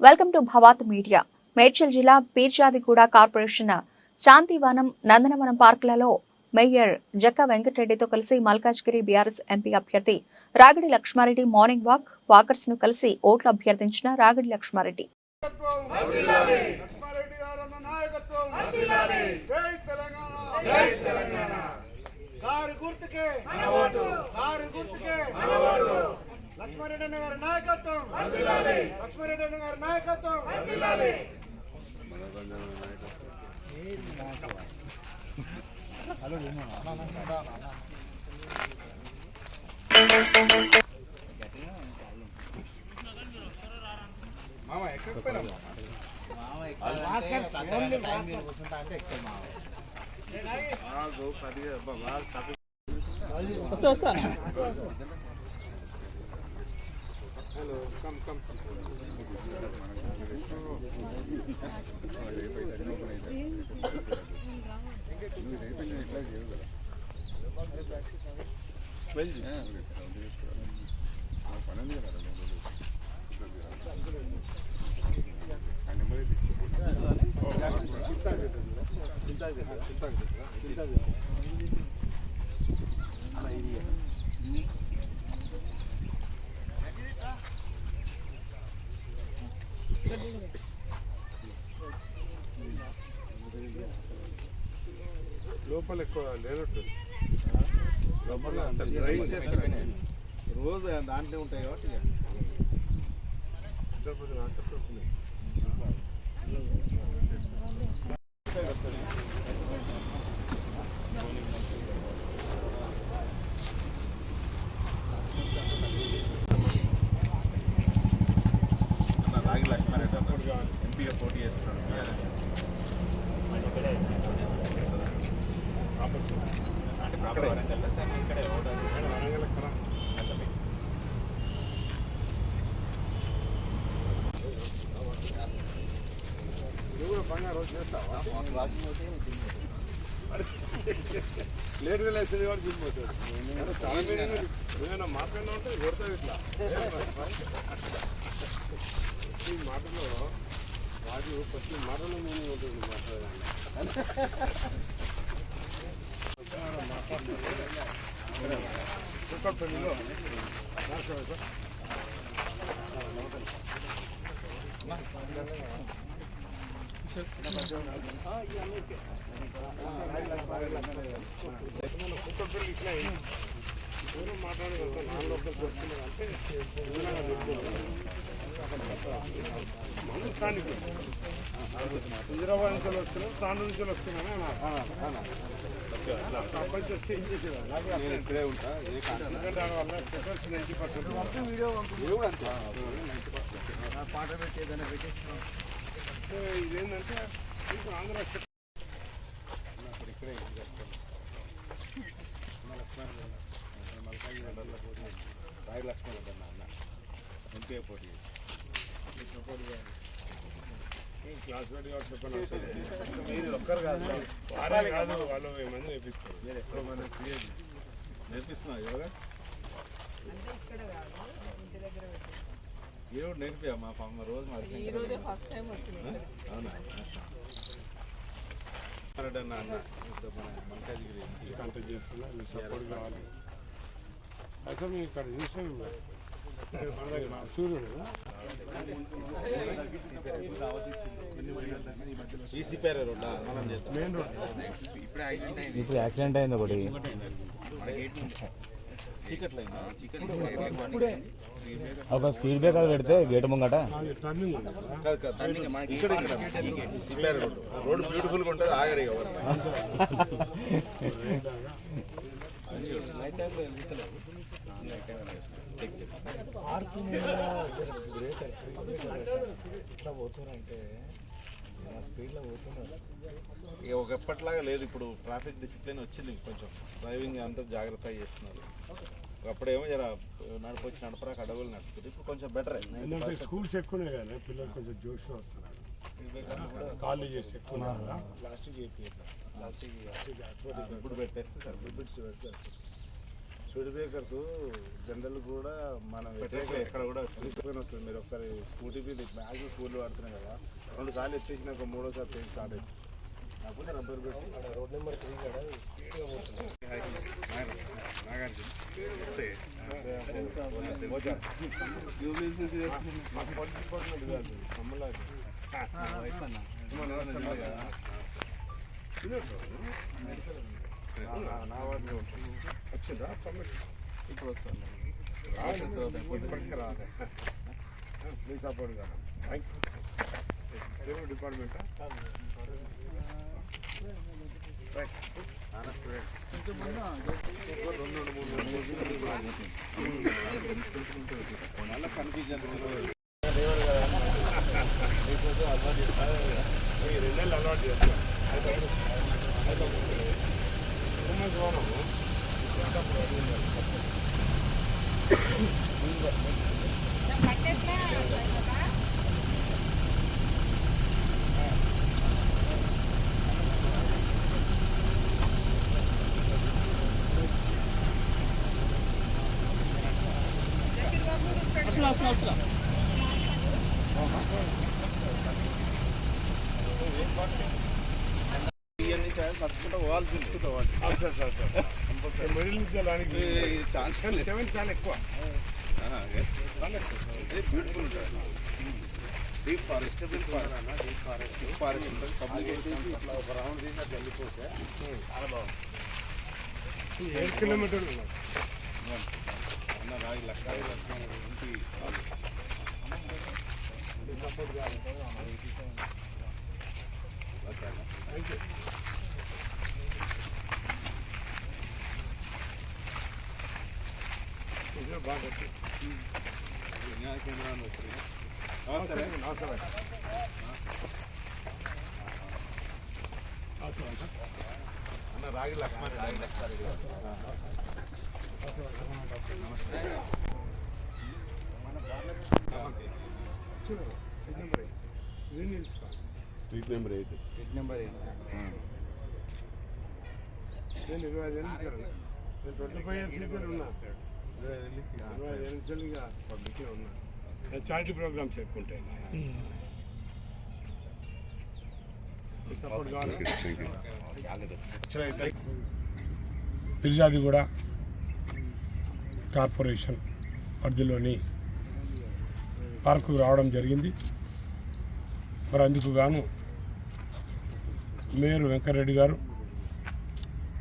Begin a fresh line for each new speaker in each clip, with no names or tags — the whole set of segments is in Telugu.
Welcome to Bhavat media. Medchal జిల్లా పీర్జాదిగూడ కార్పొరేషన్ శాంతివనం నందనవనం పార్కులలో మేయర్ జక్క వెంకటరెడ్డితో కలిసి మల్కాజ్గిరి బీఆర్ఎస్ ఎంపీ అభ్యర్థి రాగిడి లక్ష్మారెడ్డి మార్నింగ్ వాక్ వాకర్స్ను కలిసి ఓట్లు అభ్యర్థించిన రాగిడి లక్ష్మారెడ్డి.
గుర్తుకే గుర్తుకే. లక్ష్మారెడ్డి గారి నాయకత్వం! లక్ష్మారెడ్డి గారి నాయకత్వం! మామ ఎక్కకపోయినా హలో కమ్ కమ్ లోపల ఎక్కువ లేనట్టు. లోపల అంత
రోజు దాంట్లో ఉంటాయి కాబట్టి ఇక.
ఇద్దరు పొద్దున అంత చూస్తుంది.
అన్న రాగి లక్ష్మారెడ్డి అన్న ఎంపీగా పోటీ చేస్తున్నాడు అంటే ప్రాపర్ వరంగల్ ఇక్కడే ఓటర్
మేడం, వరంగల్ ఎక్కరా? నువ్వు కూడా బంగారు రోజు కూడా దిగిపోతాడు చాలా ఏమైనా మాట్లాడినా ఉంటే కొడతావు ఇట్లా. ఈ మాటలో రాజు ప్రతి మాటలో నేను ఉంటుంది మాట్లాడాలి కుక్కపల్లిలో హైదరాబాద్ నుంచి వస్తున్నాం తాండూ నుంచి వస్తున్నాను కంపల్సరీ వచ్చి ఏం చేసేదాన్ని
నేను ఇక్కడే ఉంటా. అంతే పాట పెట్టి ఏదైనా పెట్టి
ఇదేంటంటే ఇప్పుడు ఆంధ్ర
ఇప్పుడు ఇక్కడే ఇది చేస్తాను. అన్న పోటీ అన్న ఎంపీ పోటీ
క్లాస్ మేట్ చెప్పండి
మీరు ఒక్కరు కాదు
కాదు వాళ్ళు వెయ్యి మంది నేర్పిస్తారు
మీరు ఎక్కువ ఏ నేర్పియా మా ఫామ్ రోజు మరి
ఈ రోజే ఫస్ట్ టైం వచ్చింది
అవునా? అన్న ఇప్పుడు మన మల్కాజిగిరి ఎంపీ
కాంటాక్ట్ చేస్తున్నా మీ సపోర్ట్ కావాలి. అసలు మీరు ఇక్కడ చూసాం
ఇప్పుడు యాక్సిడెంట్ అయింది ఒకటి.
చీకట్లో అయిందా?
ఒక స్పీడ్ బ్రేకర్ పెడితే గేటు ముంగట?
అది టర్నింగ్ ఉంది కదా
కాదు కాదు ఇక్కడ బ్యూటిఫుల్గా ఉంటుంది ఆగరు ఇక ఎవరు ఇక ఒకప్పటిలాగా లేదు. ఇప్పుడు ట్రాఫిక్ డిసిప్లిన్ వచ్చింది కొంచెం. డ్రైవింగ్ అంతా జాగ్రత్తగా చేస్తున్నారు. అప్పుడేమో జర నడిపొచ్చి నడపరాక అడవులు నడుపుతుంది ఇప్పుడు కొంచెం బెటర్
ఎందుకంటే స్కూల్స్ ఎక్కువనే కదా పిల్లలు కొంచెం జోష్గా వస్తున్నారు. కాలేజ్ చేసి ఎక్కువ కదా
ప్లాస్టిక్ ఇప్పుడు పెట్టేస్తే సరిపోతుంది.
స్పీడ్ బ్రేకర్స్ జనరల్ కూడా మనం
ఎక్కడ కూడా
స్పీడ్ వస్తుంది. మీరు ఒకసారి స్కూటీ మీద మ్యాక్సిమం స్కూల్లో వాడుతున్నాం కదా రెండు సార్లు ఎత్తేసినాక మూడోసారి పేరు స్టార్ట్ అయింది కాకపోతే రబ్బర్ పెట్టి రోడ్ నెంబర్ త్రీ కదా స్పీడ్గా పోతుంది. మాకు పొట్టి డిపార్ట్మెంట్ కాదు మమ్మల్ని నా వాడిని వచ్చిందా ఇప్పుడు వస్తాను ఇప్పటికీ రాలే మీ సపోర్ట్ కదా థ్యాంక్ యూ డిపార్ట్మెంట్ రెండేళ్ళు అలవాటు చేస్తాను
వాళ్ళు సచ్చుకుంటూ పోవాల్సింది
సార్ సార్ సార్ మిడిల్ నుంచి
ఛాన్స్
సెవెన్ చాలా ఎక్కువ
బ్యూటిఫుల్ ఉంటుంది deep forest deep forest deep forest deep forest ఉంటుంది పబ్లిక్
ఇట్లా ఒక రౌండ్ తీసినట్టు వెళ్ళిపోతే చాలా బాగుంది ఏడు కిలోమీటర్లు.
అన్న రాయి లక్ష ఇంటి
ఇది బాగా వచ్చింది.
న్యాయ కేంద్రాన్ని వచ్చి
నమస్తే నమస్తే
అన్న రాగి లక్ష్మారెడ్డి రాగి లక్ష్మారెడ్డి
ఇది నిలుచుకో
స్ట్రీట్ నెంబర్ ఎయిట్
నేను ఇరవై ఐదు ఏళ్ళు ఇచ్చాను నేను ట్వంటీ ఫైవ్ ఇయర్స్ నుంచి ఉన్నా చారిటీ ప్రోగ్రామ్స్ ఎక్కువ ఉంటాయి ఫిర్యాదిగూడ కార్పొరేషన్ పరిధిలోని పార్కుకు రావడం జరిగింది. మరి అందుకు గాను మేయర్ వెంకరెడ్డి గారు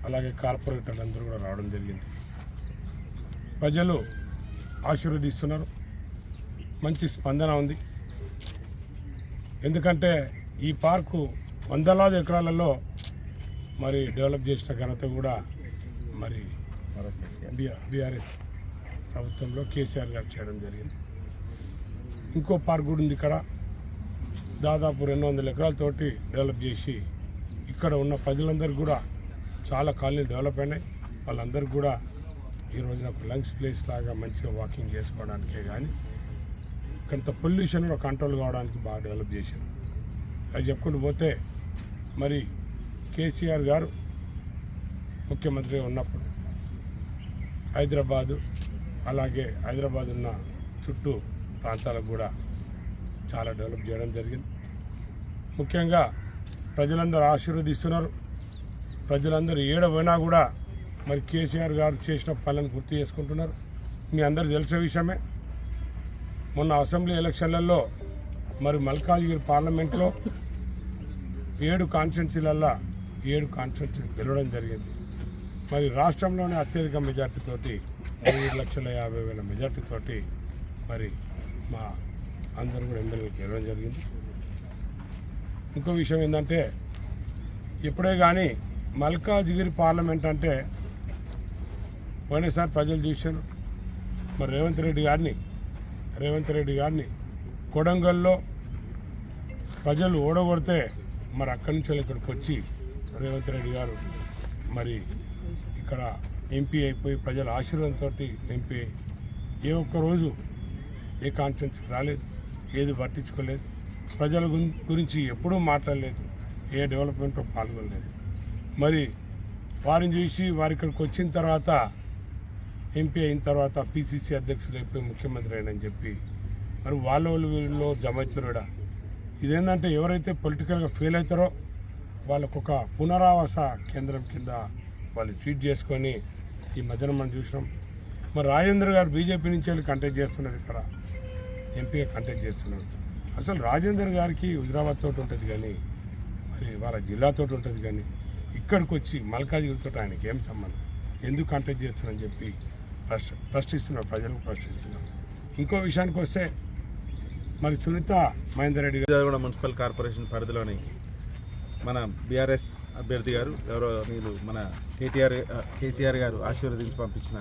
అలాగే కార్పొరేటర్లు అందరూ కూడా రావడం జరిగింది. ప్రజలు ఆశీర్వదిస్తున్నారు. మంచి స్పందన ఉంది. ఎందుకంటే ఈ పార్కు వందలాది ఎకరాలలో మరి డెవలప్ చేసిన ఘనత కూడా మరి బీఆర్ఎస్ ప్రభుత్వంలో కేసీఆర్ గారు చేయడం జరిగింది. ఇంకో పార్క్ కూడా ఉంది ఇక్కడ. దాదాపు రెండు వందల ఎకరాలతోటి డెవలప్ చేసి ఇక్కడ ఉన్న ప్రజలందరూ కూడా చాలా కాలనీ డెవలప్ అయినాయి. వాళ్ళందరికీ కూడా ఈ రోజున ఒక లంగ్స్ ప్లేస్ లాగా మంచిగా వాకింగ్ చేసుకోవడానికే కానీ కొంత పొల్యూషన్ కూడా కంట్రోల్ కావడానికి బాగా డెవలప్ చేశారు. అది చెప్పుకుంటూ పోతే మరి కేసీఆర్ గారు ముఖ్యమంత్రి ఉన్నప్పుడు హైదరాబాదు అలాగే హైదరాబాద్ ఉన్న చుట్టూ ప్రాంతాలకు కూడా చాలా డెవలప్ చేయడం జరిగింది. ముఖ్యంగా ప్రజలందరూ ఆశీర్వదిస్తున్నారు. ప్రజలందరూ ఏడ పోయినా కూడా మరి కేసీఆర్ గారు చేసిన పనులను గుర్తు చేసుకుంటున్నారు. మీ అందరు తెలిసే విషయమే. మొన్న అసెంబ్లీ ఎలక్షన్లలో మరి మల్కాజ్గిరి పార్లమెంట్లో ఏడు కాన్స్టిట్యున్సీలల్లో ఏడు కాన్స్టిట్యున్సీ గెలవడం జరిగింది. మరి రాష్ట్రంలోనే అత్యధిక మెజార్టీతోటి మూడు లక్షల యాభై వేల మెజార్టీతోటి మరి మా అందరూ కూడా ఎమ్మెల్యేలు గెలవడం జరిగింది. ఇంకో విషయం ఏంటంటే ఇప్పుడే కానీ మల్కాజ్గిరి పార్లమెంట్ అంటే పోయినసారి ప్రజలు చూశారు. మరి రేవంత్ రెడ్డి గారిని రేవంత్ రెడ్డి గారిని కొడంగల్లో ప్రజలు ఓడగొడితే మరి అక్కడి నుంచి ఇక్కడికి వచ్చి రేవంత్ రెడ్డి గారు మరి ఇక్కడ ఎంపీ అయిపోయి ప్రజల ఆశీర్వాదంతో ఎంపీ అయి ఏ ఒక్క రోజు ఏ కాన్ఫరెన్స్కి రాలేదు ఏది పట్టించుకోలేదు. ప్రజల గురించి ఎప్పుడూ మాట్లాడలేదు ఏ డెవలప్మెంట్లో పాల్గొనలేదు. మరి వారిని చూసి వారి ఇక్కడికి వచ్చిన తర్వాత ఎంపీ అయిన తర్వాత పిసిసి అధ్యక్షుడు అయిపోయి ముఖ్యమంత్రి అయినని చెప్పి మరి వాళ్ళ వాళ్ళు జమ అవుతున్నాడా ఇదేంటంటే ఎవరైతే పొలిటికల్గా ఫెయిల్ అవుతారో వాళ్ళకు ఒక పునరావాస కేంద్రం కింద వాళ్ళు ట్వీట్ చేసుకొని ఈ మధ్యన మనం చూసినాం. మరి రాజేంద్ర గారు బీజేపీ నుంచి వెళ్ళి కంటెక్ట్ చేస్తున్నారు ఇక్కడ. ఎంపీగా కంటెక్ట్ చేస్తున్నారు. అసలు రాజేందర్ గారికి హుజరాబాద్ తోటి ఉంటుంది కానీ మరి వాళ్ళ జిల్లాతో ఉంటుంది కానీ ఇక్కడికి వచ్చి మల్కాజ్గిరితో ఆయనకి ఏం సంబంధం? ఎందుకు కంటెక్ట్ చేస్తున్నారని చెప్పి ప్రశ్ ప్రశ్నిస్తున్నారు ప్రజలకు ప్రశ్నిస్తున్నారు. ఇంకో విషయానికి వస్తే మరి సునీత మహేందర్ రెడ్డి గారు
మున్సిపల్ కార్పొరేషన్ పరిధిలోని మన బీఆర్ఎస్ అభ్యర్థి గారు ఎవరో మీరు మన కేటీఆర్ కేసీఆర్ గారు ఆశీర్వదించి పంపించిన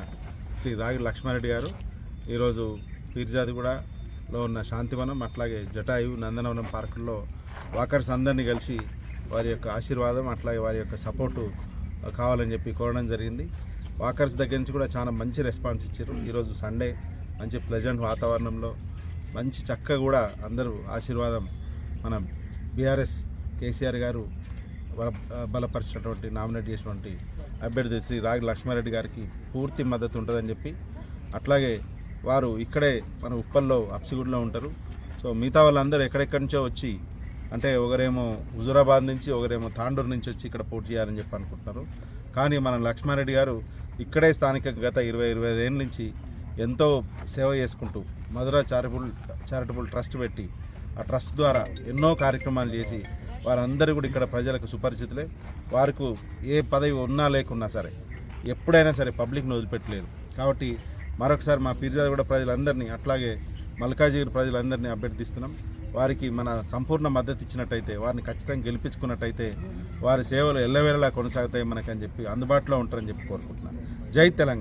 శ్రీ రాగి లక్ష్మారెడ్డి గారు. ఈరోజు పీర్జాదిగూడలో ఉన్న శాంతివనం అట్లాగే జటాయు నందనవనం పార్కుల్లో వాకర్స్ అందరినీ కలిసి వారి యొక్క ఆశీర్వాదం అట్లాగే వారి యొక్క సపోర్టు కావాలని చెప్పి కోరడం జరిగింది. వాకర్స్ దగ్గర నుంచి కూడా చాలా మంచి రెస్పాన్స్ ఇచ్చారు. ఈరోజు సండే మంచి ప్లెజెంట్ వాతావరణంలో మంచి చక్కగా కూడా అందరూ ఆశీర్వాదం మన బీఆర్ఎస్ కేసీఆర్ గారు బల బలపరిచినటువంటి నామినేట్ చేసినటువంటి అభ్యర్థి శ్రీ రాగి లక్ష్మారెడ్డి గారికి పూర్తి మద్దతు ఉంటుందని చెప్పి అట్లాగే వారు ఇక్కడే మన ఉప్పల్లో అప్సిగూడలో ఉంటారు. సో మిగతా వాళ్ళందరూ ఎక్కడెక్కడి నుంచో వచ్చి అంటే ఒకరేమో హుజురాబాద్ నుంచి ఒకరేమో తాండూరు నుంచి వచ్చి ఇక్కడ పోటీ చేయాలని చెప్పి అనుకుంటున్నారు. కానీ మన లక్ష్మారెడ్డి గారు ఇక్కడే స్థానిక గత ఇరవై ఇరవై ఐదేళ్ళ నుంచి ఎంతో సేవ చేసుకుంటూ మధుర చారిటబుల్ చారిటబుల్ ట్రస్ట్ పెట్టి ఆ ట్రస్ట్ ద్వారా ఎన్నో కార్యక్రమాలు చేసి వారందరూ కూడా ఇక్కడ ప్రజలకు సుపరిచితులే వారికి ఏ పదవి ఉన్నా లేకున్నా సరే ఎప్పుడైనా సరే పబ్లిక్ను వదిలిపెట్టలేదు. కాబట్టి మరొకసారి మా పీర్జాదిగూడ ప్రజలందరినీ అట్లాగే మల్కాజిగిరి ప్రజలందరినీ అభ్యర్థిస్తున్నాం. వారికి మన సంపూర్ణ మద్దతు ఇచ్చినట్టయితే వారిని ఖచ్చితంగా గెలిపించుకున్నట్టయితే వారి సేవలు ఎల్లవేళలా కొనసాగుతాయి మనకని చెప్పి అందుబాటులో ఉంటారని చెప్పి కోరుకుంటున్నాను. జై తెలంగాణ.